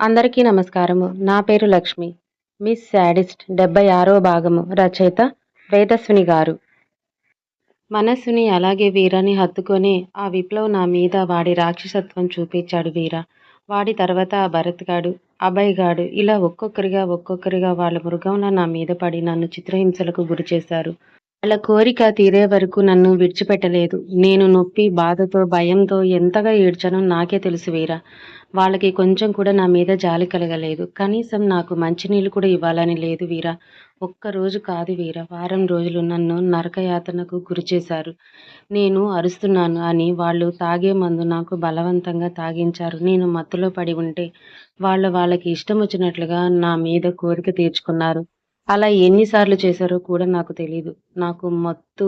అందరికీ నమస్కారము. నా పేరు లక్ష్మి. మిస్ శాడిస్ట్ డెబ్బై ఆరో భాగము రచయిత వేదస్విని గారు. మనస్సుని అలాగే వీరాని హత్తుకొని ఆ విప్లవ్ నా మీద వాడి రాక్షసత్వం చూపించాడు వీర. వాడి తర్వాత ఆ భరత్ గాడు అభయ్ గాడు ఇలా ఒక్కొక్కరిగా ఒక్కొక్కరిగా వాళ్ళ మృగంలా నా మీద పడి నన్ను చిత్రహింసలకు గురి చేశారు. వాళ్ళ కోరిక తీరే వరకు నన్ను విడిచిపెట్టలేదు. నేను నొప్పి బాధతో భయంతో ఎంతగా ఏడ్చానో నాకే తెలుసు వీరా. వాళ్ళకి కొంచెం కూడా నా మీద జాలి కలగలేదు. కనీసం నాకు మంచినీళ్ళు కూడా ఇవ్వాలని లేదు వీరా. ఒక్క రోజు కాదు వీరా. వారం రోజులు నన్ను నరకయాతనకు గురి చేశారు. నేను అరుస్తున్నాను అని వాళ్ళు తాగే మందు నాకు బలవంతంగా తాగించారు. నేను మత్తులో పడి ఉంటే వాళ్ళు వాళ్ళకి ఇష్టం వచ్చినట్లుగా నా మీద కోరిక తీర్చుకున్నారు. అలా ఎన్నిసార్లు చేశారో కూడా నాకు తెలియదు నాకు మత్తు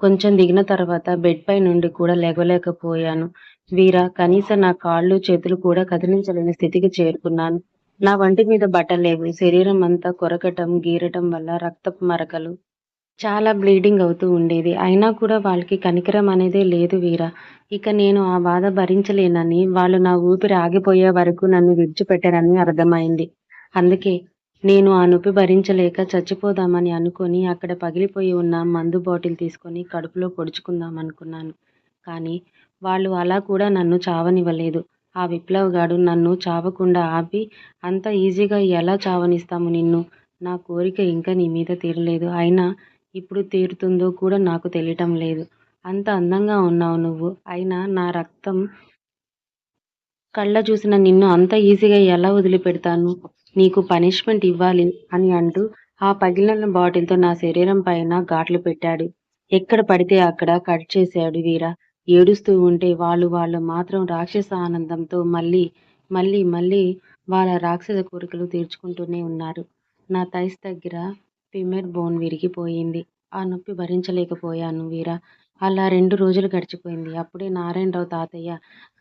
కొంచెం దిగిన తర్వాత బెడ్ పై నుండి కూడా లేవలేకపోయాను. వీర కనీసం నా కాళ్ళు చేతులు కూడా కదిలించలేని స్థితికి చేరుకున్నాను. నా వంటి మీద బట్టలేవు శరీరం అంతా కొరకటం గీరటం వల్ల రక్తపు మరకలు చాలా బ్లీడింగ్ అవుతూ ఉండేది. అయినా కూడా వాళ్ళకి కనికరం అనేదే లేదు వీర. ఇక నేను ఆ బాధ భరించలేనని వాళ్ళు నా ఊపిరి ఆగిపోయే వరకు నన్ను విడిచిపెట్టారని అర్థమైంది. అందుకే నేను ఆ నొప్పి భరించలేక చచ్చిపోదామని అనుకొని అక్కడ పగిలిపోయి ఉన్న మందు బాటిల్ తీసుకొని కడుపులో పొడుచుకుందాం అనుకున్నాను. కానీ వాళ్ళు అలా కూడా నన్ను చావనివ్వలేదు. ఆ విప్లవ్ గాడు నన్ను చావకుండా ఆపి అంత ఈజీగా ఎలా చావనిస్తాము నిన్ను? నా కోరిక ఇంకా నీ మీద తీరలేదు. అయినా ఇప్పుడు తీరుతుందో కూడా నాకు తెలియటం లేదు. అంత అందంగా ఉన్నావు నువ్వు. అయినా నా రక్తం కళ్ళ చూసిన నిన్ను అంత ఈజీగా ఎలా వదిలిపెడతాను? నీకు పనిష్మెంట్ ఇవ్వాలి అని అంటూ ఆ పగిలిన బాటిల్తో నా శరీరం పైన ఘాట్లు పెట్టాడు. ఎక్కడ పడితే అక్కడ కట్ చేశాడు వీర. ఏడుస్తూ ఉంటే వాళ్ళు వాళ్ళు మాత్రం రాక్షస ఆనందంతో మళ్ళీ మళ్ళీ మళ్ళీ వాళ్ళ రాక్షస కోరికలు తీర్చుకుంటూనే ఉన్నారు. నా తైస్ దగ్గర ఫిమెర్ బోన్ విరిగిపోయింది. ఆ నొప్పి భరించలేకపోయాను వీరా. అలా రెండు రోజులు గడిచిపోయింది. అప్పుడే నారాయణరావు తాతయ్య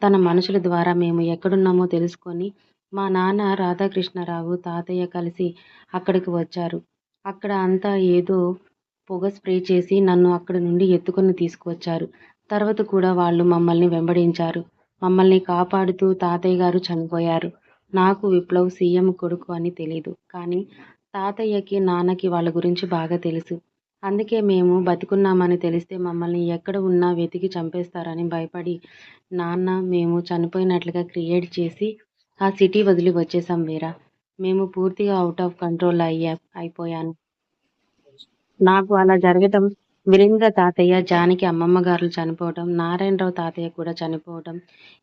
తన మనుషుల ద్వారా మేము ఎక్కడున్నామో తెలుసుకొని మా నాన్న రాధాకృష్ణరావు తాతయ్య కలిసి అక్కడికి వచ్చారు. అక్కడ అంతా ఏదో పొగ స్ప్రే చేసి నన్ను అక్కడి నుండి ఎత్తుకొని తీసుకువచ్చారు. తర్వాత కూడా వాళ్ళు మమ్మల్ని వెంబడించారు. మమ్మల్ని కాపాడుతూ తాతయ్య గారు చనిపోయారు. నాకు విప్లవ్ సీఎం కొడుకు అని తెలీదు. కానీ తాతయ్యకి నాన్నకి వాళ్ళ గురించి బాగా తెలుసు. అందుకే మేము బతికున్నామని తెలిస్తే మమ్మల్ని ఎక్కడ ఉన్నా వెతికి చంపేస్తారని భయపడి నాన్న మేము చనిపోయినట్లుగా క్రియేట్ చేసి ఆ సిటీ వదిలి వచ్చేసాం వీరా. మేము పూర్తిగా అవుట్ ఆఫ్ కంట్రోల్ అయ్యా అయిపోయాను. నాకు అలా జరగటం వీరేంద్ర తాతయ్య జానకి అమ్మమ్మ గారు చనిపోవటం నారాయణరావు తాతయ్య కూడా చనిపోవటం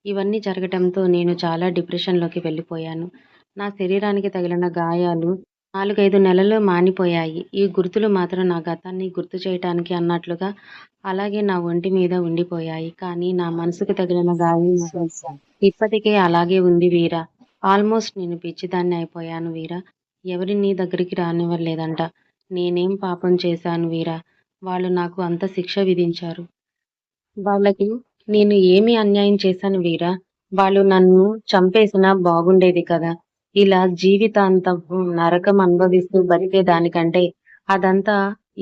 ఇవన్నీ జరగటంతో నేను చాలా డిప్రెషన్లోకి వెళ్ళిపోయాను. నా శరీరానికి తగిలిన గాయాలు నాలుగైదు నెలలు మానిపోయాయి. ఈ గుర్తులు మాత్రం నా గతాన్ని గుర్తు చేయటానికి అన్నట్లుగా అలాగే నా ఒంటి మీద ఉండిపోయాయి. కానీ నా మనసుకు తగిలిన గాయం ఇప్పటికే అలాగే ఉంది వీరా. ఆల్మోస్ట్ నేను పిచ్చిదాన్ని అయిపోయాను వీరా. ఎవరి నీ దగ్గరికి రానివ్వలేదంట. నేనేం పాపం చేశాను వీరా? వాళ్ళు నాకు అంత శిక్ష విధించారు. వాళ్ళకి నేను ఏమి అన్యాయం చేశాను వీరా? వాళ్ళు నన్ను చంపేసినా బాగుండేది కదా. ఇలా జీవితాంతం నరకం అనుభవిస్తూ బతికే దానికంటే అదంతా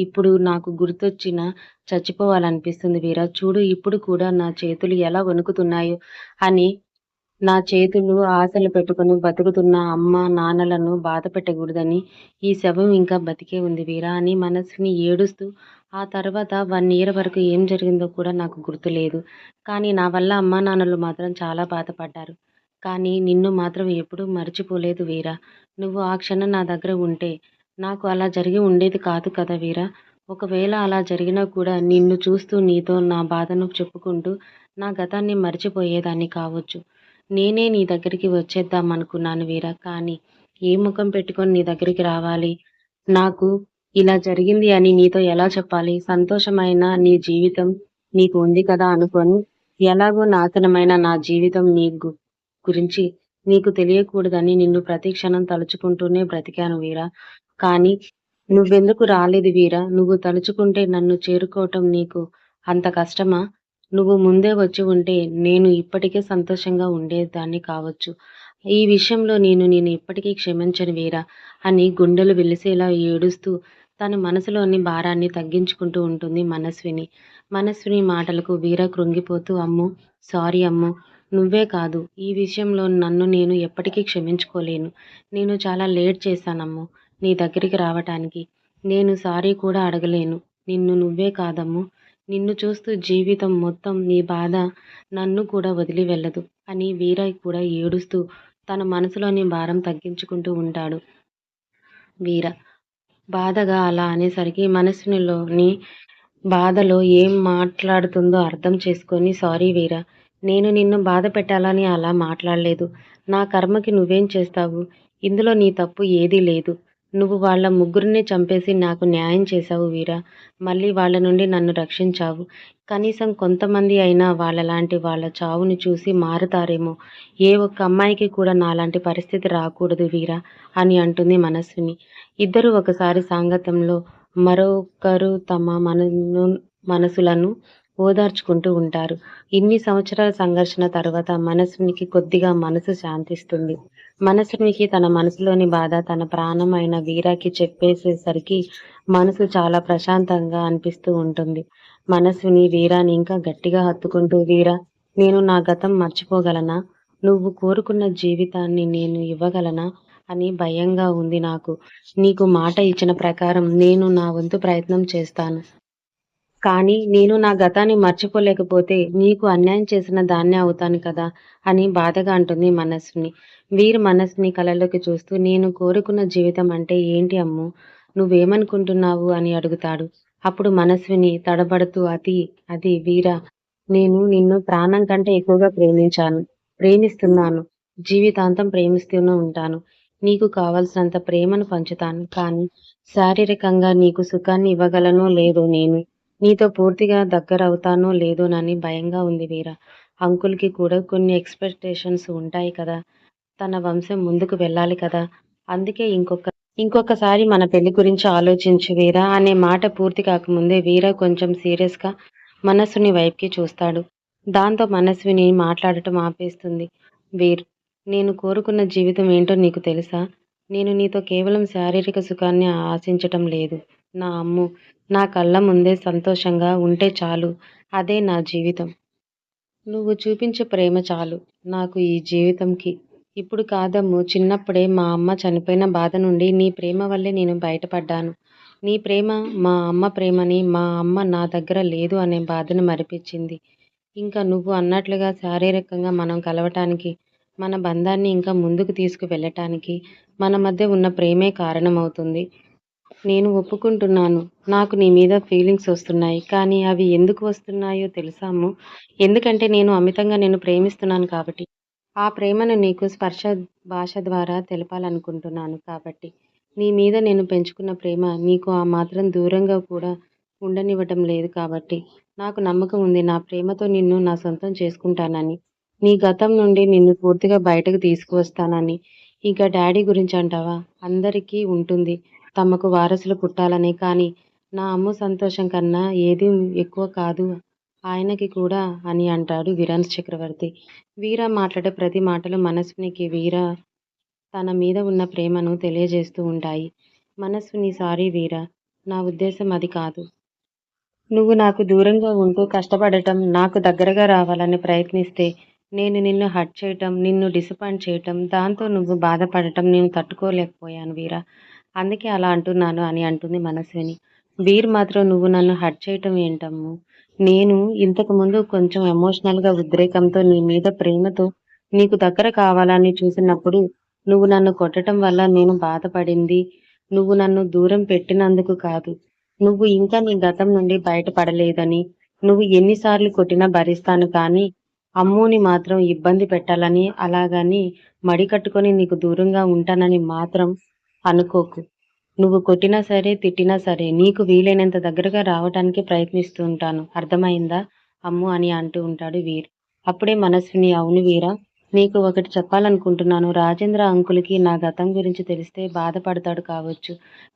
ఇప్పుడు నాకు గుర్తొచ్చిన చచ్చిపోవాలనిపిస్తుంది వీరా. చూడు ఇప్పుడు కూడా నా చేతులు ఎలా వణుకుతున్నాయో అని నా చేతులు ఆశలు పెట్టుకుని బతుకుతున్న అమ్మ నాన్నలను బాధ పెట్టకూడదని ఈ శవం ఇంకా బతికే ఉంది వీరా అని మనసుని ఏడుస్తూ ఆ తర్వాత వన్ ఇయర్ వరకు ఏం జరిగిందో కూడా నాకు గుర్తులేదు. కానీ నా వల్ల అమ్మా నాన్నలు మాత్రం చాలా బాధపడ్డారు. కానీ నిన్ను మాత్రం ఎప్పుడూ మర్చిపోలేదు వీరా. నువ్వు ఆ క్షణం నా దగ్గర ఉంటే నాకు అలా జరిగి ఉండేది కాదు కదా వీరా. ఒకవేళ అలా జరిగినా కూడా నిన్ను చూస్తూ నీతో నా బాధను చెప్పుకుంటూ నా గతాన్ని మర్చిపోయేదాన్ని కావచ్చు. నేనే నీ దగ్గరికి వచ్చేద్దాం అనుకున్నాను వీరా కానీ ఏ ముఖం పెట్టుకొని నీ దగ్గరికి రావాలి? నాకు ఇలా జరిగింది అని నీతో ఎలా చెప్పాలి? సంతోషమైన నీ జీవితం నీకు ఉంది కదా అనుకొని ఎలాగో నాశనమైన నా జీవితం నీకు గురించి నీకు తెలియకూడదని నిన్ను ప్రతి క్షణం తలుచుకుంటూనే బ్రతికాను వీరా. కానీ నువ్వెందుకు రాలేదు వీరా? నువ్వు తలుచుకుంటే నన్ను చేరుకోవటం నీకు అంత కష్టమా? నువ్వు ముందే వచ్చి ఉంటే నేను ఇప్పటికే సంతోషంగా ఉండేదాన్ని కావచ్చు. ఈ విషయంలో నేను నేను ఇప్పటికీ క్షమించను వీరా అని గుండెలు వెలిసేలా ఏడుస్తూ తన మనసులోని భారాన్ని తగ్గించుకుంటూ ఉంటుంది మనస్విని. మనస్విని మాటలకు వీర కృంగిపోతూ అమ్ము సారీ అమ్ము నువ్వే కాదు. ఈ విషయంలో నన్ను నేను ఎప్పటికీ క్షమించుకోలేను. నేను చాలా లేట్ చేశానమ్ము నీ దగ్గరికి రావటానికి. నేను సారీ కూడా అడగలేను. నిన్ను నువ్వే కాదమ్ము. నిన్ను చూస్తూ జీవితం మొత్తం నీ బాధ నన్ను కూడా వదిలి వెళ్ళదు అని వీరయ్య కూడా ఏడుస్తూ తన మనసులోని భారం తగ్గించుకుంటూ ఉంటాడు. వీర బాధగా అలా అనేసరికి మనసులోని బాధలో ఏం మాట్లాడుతుందో అర్థం చేసుకొని సారీ వీర నేను నిన్ను బాధ పెట్టాలని అలా మాట్లాడలేదు. నా కర్మకి నువ్వేం చేస్తావు? ఇందులో నీ తప్పు ఏదీ లేదు. నువ్వు వాళ్ళ ముగ్గురిని చంపేసి నాకు న్యాయం చేశావు వీరా. మళ్ళీ వాళ్ళ నుండి నన్ను రక్షించావు. కనీసం కొంతమంది అయినా వాళ్ళలాంటి వాళ్ళ చావుని చూసి మారుతారేమో. ఏ ఒక్క అమ్మాయికి కూడా నాలాంటి పరిస్థితి రాకూడదు వీరా అని అంటుంది మనస్విని. ఇద్దరు ఒకసారి సాంగత్యంలో మరొకరు తమ మనను మనసులను ఓదార్చుకుంటూ ఉంటారు. ఇన్ని సంవత్సరాల సంఘర్షణ తర్వాత మనసునికి కొద్దిగా మనసు శాంతిస్తుంది. మనసునికి తన మనసులోని బాధ తన ప్రాణం అయిన వీరాకి చెప్పేసేసరికి మనసు చాలా ప్రశాంతంగా అనిపిస్తూ ఉంటుంది. మనసుని వీరాని ఇంకా గట్టిగా హత్తుకుంటూ వీరా నేను నా గతం మర్చిపోగలనా? నువ్వు కోరుకున్న జీవితాన్ని నేను ఇవ్వగలనా అని భయంగా ఉంది నాకు. నీకు మాట ఇచ్చిన ప్రకారం నేను నా వంతు ప్రయత్నం చేస్తాను. కానీ నేను నా గతాన్ని మర్చిపోలేకపోతే నీకు అన్యాయం చేసిన దాన్నే అవుతాను కదా అని బాధగా అంటుంది మనస్సుని వీరు మనస్సుని కలలోకి చూస్తూ నేను కోరుకున్న జీవితం అంటే ఏంటి అమ్ము? నువ్వేమనుకుంటున్నావు? అని అడుగుతాడు. అప్పుడు మనస్విని తడబడుతూ అతి అది వీర నేను నిన్ను ప్రాణం కంటే ఎక్కువగా ప్రేమించాను ప్రేమిస్తున్నాను జీవితాంతం ప్రేమిస్తూనే ఉంటాను. నీకు కావలసినంత ప్రేమను పంచుతాను కానీ శారీరకంగా నీకు సుఖాన్ని ఇవ్వగలను లేదు నేను నీతో పూర్తిగా దగ్గరవుతానో లేదోనని భయంగా ఉంది వీర. అంకుల్కి కూడా కొన్ని ఎక్స్పెక్టేషన్స్ ఉంటాయి కదా. తన వంశం ముందుకు వెళ్ళాలి కదా. అందుకే ఇంకొక ఇంకొకసారి మన పెళ్ళి గురించి ఆలోచించు వీరా అనే మాట పూర్తి కాకముందే వీర కొంచెం సీరియస్గా మనస్సుని వైపుకి చూస్తాడు. దాంతో మనస్విని మాట్లాడటం ఆపేస్తుంది. వీర్ నేను కోరుకున్న జీవితం ఏంటో నీకు తెలుసా? నేను నీతో కేవలం శారీరక సుఖాన్ని ఆశించటం లేదు. నా అమ్ము నా కళ్ళ ముందే సంతోషంగా ఉంటే చాలు. అదే నా జీవితం. నువ్వు చూపించే ప్రేమ చాలు. నాకు ఈ జీవితంకి. ఇప్పుడు కాదమ్ము చిన్నప్పుడే మా అమ్మ చనిపోయిన బాధ నుండి నీ ప్రేమ వల్లే నేను బయటపడ్డాను. నీ ప్రేమ మా అమ్మ ప్రేమని మా అమ్మ నా దగ్గర లేదు అనే బాధను మరిపించింది. ఇంకా నువ్వు అన్నట్లుగా శారీరకంగా మనం కలవటానికి మన బంధాన్ని ఇంకా ముందుకు తీసుకు వెళ్ళటానికి మన మధ్య ఉన్న ప్రేమే కారణమవుతుంది. నేను ఒప్పుకుంటున్నాను. నాకు నీ మీద ఫీలింగ్స్ వస్తున్నాయి. కానీ అవి ఎందుకు వస్తున్నాయో తెలుసాము. ఎందుకంటే నేను అమితంగా నేను ప్రేమిస్తున్నాను కాబట్టి. ఆ ప్రేమను నీకు స్పర్శ భాష ద్వారా తెలపాలనుకుంటున్నాను కాబట్టి. నీ మీద నేను పెంచుకున్న ప్రేమ నీకు ఆ మాత్రం దూరంగా కూడా ఉండనివ్వటం లేదు కాబట్టి. నాకు నమ్మకం ఉంది. నా ప్రేమతో నిన్ను నా సొంతం చేసుకుంటానని. నీ గతం నుండి నిన్ను పూర్తిగా బయటకు తీసుకువస్తానని. ఇంకా డాడీ గురించి అంటావా? అందరికీ ఉంటుంది. తమకు వారసులు పుట్టాలని కానీ నా అమ్ము సంతోషం కన్నా ఏది ఎక్కువ కాదు ఆయనకి కూడా అని అంటాడు వీరాన్ చక్రవర్తి. వీర మాట్లాడే ప్రతి మాటలు మనస్వినికి వీర తన మీద ఉన్న ప్రేమను తెలియజేస్తూ ఉంటాయి. మనస్విని సారీ వీర నా ఉద్దేశం అది కాదు. నువ్వు నాకు దూరంగా ఉంటూ కష్టపడటం నాకు దగ్గరగా రావాలని ప్రయత్నిస్తే నేను నిన్ను హర్ట్ చేయటం నిన్ను డిసప్పాయింట్ చేయటం దాంతో నువ్వు బాధపడటం నేను తట్టుకోలేకపోయాను వీరా. అందుకే అలా అంటున్నాను అని అంటుంది మనస్విని. వీర్ మాత్రం నువ్వు నన్ను హర్ట్ చేయటం ఏంటమ్ము? నేను ఇంతకు ముందు కొంచెం ఎమోషనల్గా ఉద్రేకంతో నీ మీద ప్రేమతో నీకు దగ్గర కావాలని చూసినప్పుడు నువ్వు నన్ను కొట్టడం వల్ల నేను బాధపడింది. నువ్వు నన్ను దూరం పెట్టినందుకు కాదు. నువ్వు ఇంకా నీ గతం నుండి బయటపడలేదని నువ్వు ఎన్నిసార్లు కొట్టినా భరిస్తాను కానీ అమ్ముని మాత్రం ఇబ్బంది పెట్టాలని అలాగని మడి కట్టుకొని నీకు దూరంగా ఉంటానని మాత్రం అనుకోకు. నువ్వు కొట్టినా సరే తిట్టినా సరే నీకు వీలైనంత దగ్గరగా రావటానికి ప్రయత్నిస్తూ ఉంటాను. అర్థమైందా? అమ్ము అని అంటూ ఉంటాడు వీర్. అప్పుడే మనస్విని అవును వీరా? నీకు ఒకటి చెప్పాలనుకుంటున్నాను. రాజేంద్ర అంకులకి నా గతం గురించి తెలిస్తే బాధపడతాడు కావచ్చు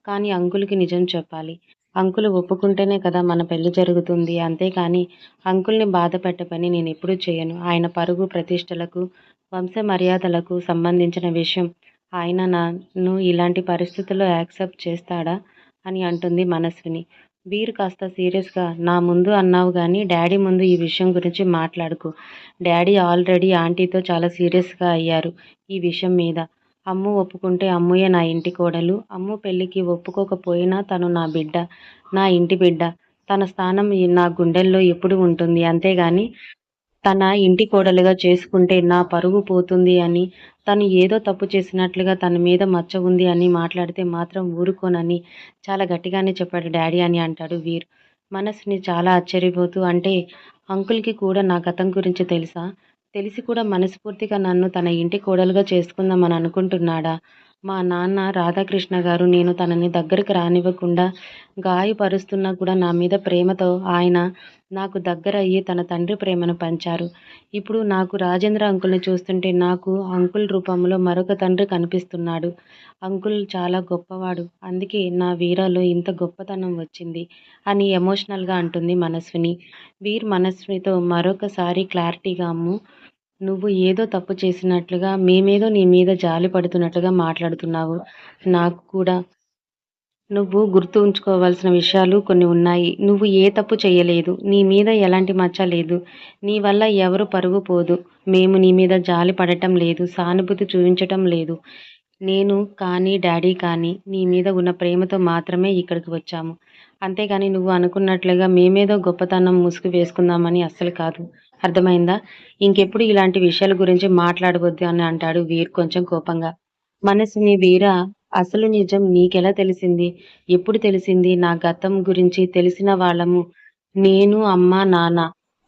కానీ అంకులకి నిజం చెప్పాలి. అంకులు ఒప్పుకుంటేనే కదా మన పెళ్ళి జరుగుతుంది. అంతేకాని అంకుల్ని బాధ పెట్ట పని నేను ఎప్పుడూ చేయను. ఆయన పరుగు ప్రతిష్టలకు వంశ మర్యాదలకు సంబంధించిన విషయం ఆయన నన్ను ఇలాంటి పరిస్థితుల్లో యాక్సెప్ట్ చేస్తాడా అని అంటుంది మనస్విని. వీరు కాస్త సీరియస్గా నా ముందు అన్నావు కానీ డాడీ ముందు ఈ విషయం గురించి మాట్లాడుకు. డాడీ ఆల్రెడీ ఆంటీతో చాలా సీరియస్గా అయ్యారు ఈ విషయం మీద. అమ్ము ఒప్పుకుంటే అమ్ముయే నా ఇంటి కోడలు. అమ్ము పెళ్ళికి ఒప్పుకోకపోయినా తను నా బిడ్డ నా ఇంటి బిడ్డ. తన స్థానం నా గుండెల్లో ఎప్పుడు ఉంటుంది అంతేగాని తన ఇంటి కోడలుగా చేసుకుంటే నా పరుగు పోతుంది అని తను ఏదో తప్పు చేసినట్లుగా తన మీద మచ్చ ఉంది అని మాట్లాడితే మాత్రం ఊరుకోనని చాలా గట్టిగానే చెప్పాడు డాడీ అని అంటాడు వీర్. మనసుని చాలా ఆశ్చర్యపోతూ అంటే అంకుల్కి కూడా నా గతం గురించి తెలుసా? తెలిసి కూడా మనస్ఫూర్తిగా నన్ను తన ఇంటి కోడలుగా చేసుకుందామని అనుకుంటున్నాడా? మా నాన్న రాధాకృష్ణ గారు నేను తనని దగ్గరకు రానివ్వకుండా గాయపరుస్తున్నా కూడా నా మీద ప్రేమతో ఆయన నాకు దగ్గర అయ్యి తన తండ్రి ప్రేమను పంచారు. ఇప్పుడు నాకు రాజేంద్ర అంకుల్ని చూస్తుంటే నాకు అంకుల్ రూపంలో మరొక తండ్రి కనిపిస్తున్నాడు. అంకుల్ చాలా గొప్పవాడు. అందుకే నా వీరాలో ఇంత గొప్పతనం వచ్చింది అని ఎమోషనల్గా అంటుంది మనస్విని. వీర్ మనస్వినితో మరొకసారి క్లారిటీగా అమ్ము నువ్వు ఏదో తప్పు చేసినట్లుగా మేమేదో నీ మీద జాలి పడుతున్నట్లుగా మాట్లాడుతున్నావు. నాకు కూడా నువ్వు గుర్తు ఉంచుకోవాల్సిన విషయాలు కొన్ని ఉన్నాయి. నువ్వు ఏ తప్పు చేయలేదు. నీ మీద ఎలాంటి మచ్చ లేదు. నీ వల్ల ఎవరు పరుగు పోదు. మేము నీ మీద జాలి పడటం లేదు. సానుభూతి చూపించటం లేదు. నేను కానీ డాడీ కానీ నీ మీద ఉన్న ప్రేమతో మాత్రమే ఇక్కడికి వచ్చాము. అంతేగాని నువ్వు అనుకున్నట్లుగా మేమేదో గొప్పతనం ముసుగు వేసుకుందామని అస్సలు కాదు. అర్థమైందా? ఇంకెప్పుడు ఇలాంటి విషయాల గురించి మాట్లాడవద్దు అని అంటాడు వీర్ కొంచెం కోపంగా. మనసుని వీర అసలు నిజం నీకెలా తెలిసింది? ఎప్పుడు తెలిసింది? నా గతం గురించి తెలిసిన వాళ్ళము నేను అమ్మ నాన్న.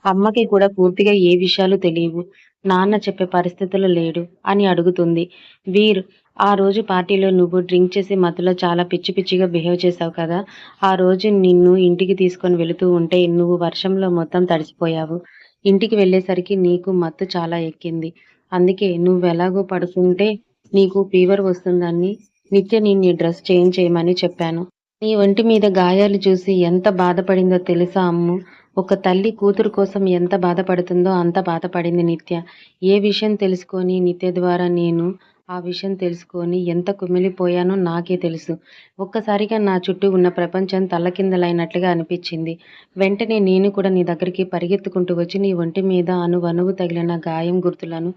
అమ్మకి కూడా పూర్తిగా ఏ విషయాలు తెలియవు. నాన్న చెప్పే పరిస్థితులు లేడు అని అడుగుతుంది వీర్. ఆ రోజు పార్టీలో నువ్వు డ్రింక్ చేసి మధ్యలో చాలా పిచ్చి పిచ్చిగా బిహేవ్ చేసావు కదా? ఆ రోజు నిన్ను ఇంటికి తీసుకొని వెళుతూ ఉంటే నువ్వు వర్షంలో మొత్తం తడిసిపోయావు. ఇంటికి వెళ్ళేసరికి నీకు మత్తు చాలా ఎక్కింది. అందుకే నువ్వు ఎలాగో పడుకుంటే నీకు ఫీవర్ వస్తుందని నిత్య నీ డ్రెస్ చేంజ్ చేయమని చెప్పాను. నీ ఒంటి మీద గాయాలు చూసి ఎంత బాధపడిందో తెలుసా అమ్ము? ఒక తల్లి కూతురు కోసం ఎంత బాధపడుతుందో అంత బాధపడింది నిత్య. ఏ విషయం తెలుసుకొని నిత్య ద్వారా నేను ఆ విషయం తెలుసుకొని ఎంత కుమిలిపోయానో నాకే తెలుసు. ఒక్కసారిగా నా చుట్టూ ఉన్న ప్రపంచం తల్లకిందలైనట్లుగా అనిపించింది. వెంటనే నేను కూడా నీ దగ్గరికి పరిగెత్తుకుంటూ వచ్చి నీ ఒంటి మీద అణువణువు తగిలిన గాయం గుర్తులను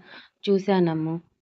చూశానమ్ము.